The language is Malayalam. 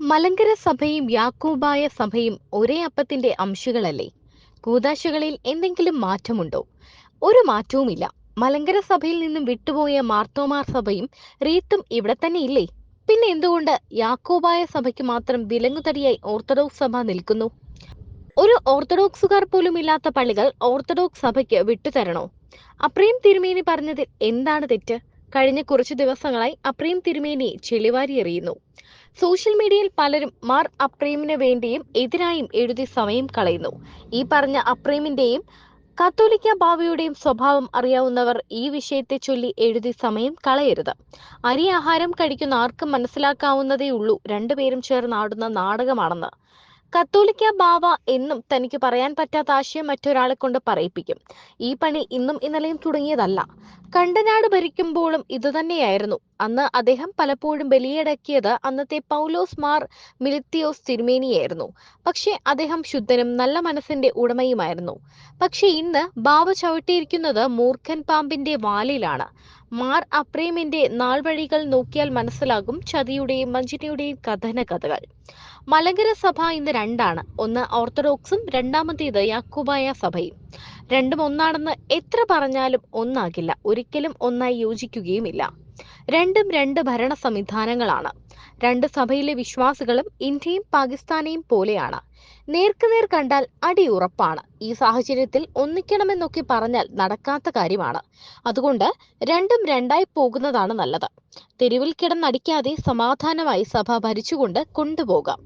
മലങ്കര സഭയും യാക്കോബായ സഭയും ഒരേ അപ്പത്തിന്റെ അംശങ്ങളല്ലേ കൂതാശകളിൽ എന്തെങ്കിലും മാറ്റമുണ്ടോ? ഒരു മാറ്റവുമില്ല. മലങ്കര സഭയിൽ നിന്നും വിട്ടുപോയ മാർത്തോമാർ സഭയും റീത്തും ഇവിടെ തന്നെ ഇല്ലേ പിന്നെ എന്തുകൊണ്ട് യാക്കോബായ സഭയ്ക്ക് മാത്രം വിലങ്ങുതടിയായി ഓർത്തഡോക്സ് സഭ നിൽക്കുന്നു? ഒരു ഓർത്തഡോക്സുകാർ പോലും ഇല്ലാത്ത പള്ളികൾ ഓർത്തഡോക്സ് സഭയ്ക്ക് വിട്ടുതരണോ? അപ്രീം തിരുമേനി പറഞ്ഞതിൽ എന്താണ് തെറ്റ്? കഴിഞ്ഞ കുറച്ച് ദിവസങ്ങളായി അപ്രീം തിരുമേനി ചെളിവാരി എറിയുന്നു. സോഷ്യൽ മീഡിയയിൽ പലരും മാർ അപ്രീമിന് വേണ്ടിയും എതിരായും എഴുതി സമയം കളയുന്നു. ഈ പറഞ്ഞ അപ്രീമിന്റെയും കത്തോലിക്ക ബാവയുടെയും സ്വഭാവം അറിയാവുന്നവർ ഈ വിഷയത്തെ ചൊല്ലി എഴുതി സമയം കളയരുത്. അരി ആഹാരം കഴിക്കുന്ന ആർക്കും മനസ്സിലാക്കാവുന്നതേ ഉള്ളൂ. രണ്ടുപേരും ചേർന്നാടുന്ന നാടകമാണെന്ന്. കത്തോലിക്ക ബാവ എന്നും തനിക്ക് പറയാൻ പറ്റാത്ത ആശയം മറ്റൊരാളെ കൊണ്ട് പറയിപ്പിക്കും. ഈ പണി ഇന്നും ഇന്നലെയും തുടങ്ങിയതല്ല. കണ്ടനാട് ഭരിക്കുമ്പോഴും ഇതുതന്നെയായിരുന്നു അന്ന് അദ്ദേഹം പലപ്പോഴും ബലിയടക്കിയത് അന്നത്തെ പൗലോസ് മാർ മിലിത്തിയോസ് തിരുമേനിയായിരുന്നു. പക്ഷേ അദ്ദേഹം ശുദ്ധനും നല്ല മനസ്സിന്റെ ഉടമയുമായിരുന്നു. പക്ഷേ ഇന്ന് ബാബ ചവിട്ടിയിരിക്കുന്നത് മൂർഖൻ പാമ്പിന്റെ വാലിലാണ്. മാർ അപ്രേമിന്റെ നാൾവഴികൾ നോക്കിയാൽ മനസ്സിലാകും ചതിയുടെയും വഞ്ചനയുടെയും കഥന കഥകൾ മലങ്കര സഭ ഇന്ന് രണ്ടാണ്. ഒന്ന് ഓർത്തഡോക്സും രണ്ടാമത്തേത് യാക്കോബായ സഭയും. രണ്ടും ഒന്നാണെന്ന് എത്ര പറഞ്ഞാലും ഒന്നാകില്ല. ഒരിക്കലും ഒന്നായി യോജിക്കുകയുമില്ല. രണ്ടും രണ്ട് ഭരണ സംവിധാനങ്ങളാണ്. രണ്ട് സഭയിലെ വിശ്വാസികളും ഇന്ത്യയും പാകിസ്ഥാനെയും പോലെയാണ്. നേർക്കുനേർ കണ്ടാൽ അടി ഉറപ്പാണ്. ഈ സാഹചര്യത്തിൽ ഒന്നിക്കണമെന്നൊക്കെ പറഞ്ഞാൽ നടക്കാത്ത കാര്യമാണ്. അതുകൊണ്ട് രണ്ടും രണ്ടായി പോകുന്നതാണ് നല്ലത്. തെരുവിൽ കിടന്നടിക്കാതെ സമാധാനമായി സഭ ഭരിച്ചുകൊണ്ട് കൊണ്ടുപോകാം.